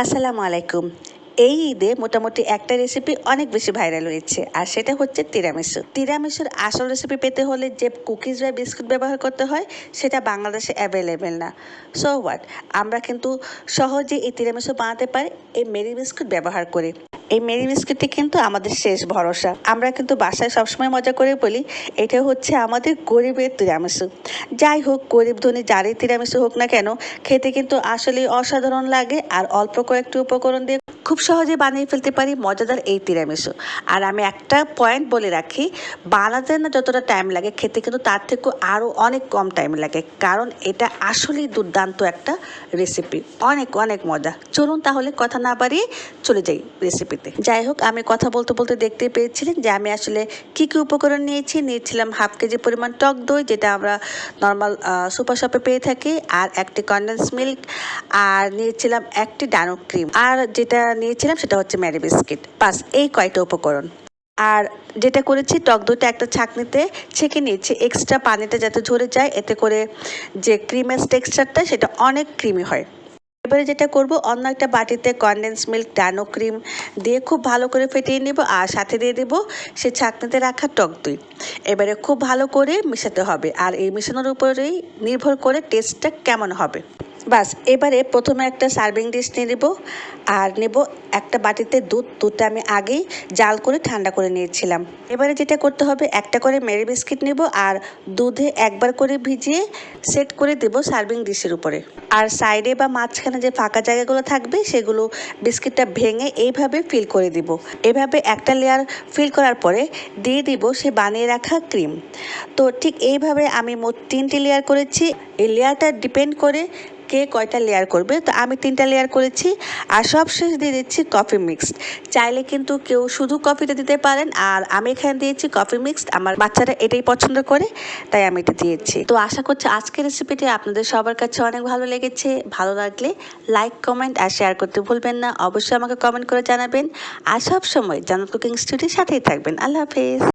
আসসালামু আলাইকুম। এই ঈদে মোটামুটি একটা রেসিপি অনেক বেশি ভাইরাল হয়েছে, আর সেটা হচ্ছে তিরামিসু তিরামিসুর আসল রেসিপি পেতে হলে যে কুকিজ বা বিস্কুট ব্যবহার করতে হয়, সেটা বাংলাদেশে অ্যাভেলেবেল না। সো হোয়াট আমরা কিন্তু সহজে এই তিরামিসু বানাতে পারি, এই মেরি বিস্কুট ব্যবহার করে। এই মেরি বিস্কুটটি কিন্তু আমাদের শেষ ভরসা। আমরা কিন্তু বাসায় সবসময় মজা করে বলি, এটা হচ্ছে আমাদের গরিবের তিরামিসু। যাই হোক, গরিব ধনী যারই তিরামিসু হোক না কেন, খেতে কিন্তু আসলে অসাধারণ লাগে আর অল্প কয়েকটি উপকরণ দিয়ে খুব সহজে বানিয়ে ফেলতে পারি মজাদার এই তিরামিসু। আর আমি একটা পয়েন্ট বলে রাখি, বানাতে না যতটা টাইম লাগে, খেতে কিন্তু তার থেকেও আরও অনেক কম টাইম লাগে। কারণ এটা আসলেই দুর্দান্ত একটা রেসিপি অনেক অনেক মজা। চলুন তাহলে কথা না বাড়িয়ে চলে যাই রেসিপিতে যাই হোক, আমি কথা বলতে বলতে দেখতে পেয়েছিলেন যে আমি আসলে কি কি উপকরণ নিয়েছি। নিয়েছিলাম হাফ কেজি পরিমাণ টক দই, যেটা আমরা নর্মাল সুপার শপে পেয়ে থাকি, আর একটি কন্ডেন্স মিল্ক আর নিয়েছিলাম একটি ডানো ক্রিম আর যেটা নিয়েছিলাম সেটা হচ্ছে ম্যারি বিস্কিট বাস, এই কয়টা উপকরণ। আর যেটা করেছি, টক দইটা একটা ছাঁকনিতে ছেঁকে নিয়েছি। এক্সট্রা পানিটা যাতে ঝরে যায়, এতে করে যে ক্রিমের টেক্সচারটা সেটা অনেক ক্রিমি হয়। এবারে যেটা করব, অন্য একটা বাটিতে কন্ডেন্স মিল্ক ডানো ক্রিম দিয়ে খুব ভালো করে ফেটিয়ে নেব আর সাথে দিয়ে দেব সে ছাঁকনিতে রাখা টক দই। এবারে খুব ভালো করে মেশাতে হবে আর এই মেশানোর উপরেই নির্ভর করে টেস্টটা কেমন হবে। বাস, এবারে প্রথমে একটা সার্ভিং ডিশ নিয়ে নেব, আর নেব একটা বাটিতে দুধ। দুধটা আমি আগেই জাল করে ঠান্ডা করে নিয়েছিলাম। এবারে যেটা করতে হবে, একটা করে মেরি বিস্কিট নেব, আর দুধে একবার করে ভিজিয়ে সেট করে দেব সার্ভিং ডিশের উপরে। আর সাইডে বা মাঝখানে যে ফাঁকা জায়গাগুলো থাকবে, সেগুলো বিস্কিটটা ভেঙে এইভাবে ফিল করে দিব। এভাবে একটা লেয়ার ফিল করার পরে দিয়ে দিব সে বানিয়ে রাখা ক্রিম তো ঠিক এইভাবে আমি মোট তিনটি লেয়ার করেছি। এই লেয়ারটা ডিপেন্ড করে কে কয়টা লেয়ার করবে? তো আমি তিনটা লেয়ার করেছি আর সব শেষ দিয়ে দিচ্ছি কফি মিক্সড চাইলে কিন্তু কেউ শুধু কফিটা দিতে পারেন আর আমি এখানে দিয়েছি কফি মিক্সড আমার বাচ্চারা এটাই পছন্দ করে, তাই আমি এটা দিয়েছি। তো আশা করছি আজকের রেসিপিটি আপনাদের সবার কাছে অনেক ভালো লেগেছে। ভালো লাগলে লাইক কমেন্ট আর শেয়ার করতে ভুলবেন না। অবশ্যই আমাকে কমেন্ট করে জানাবেন। আর সব সময় জানাত কুকিং স্টুডিওর সাথেই থাকবেন। আল্লাহ হাফেজ।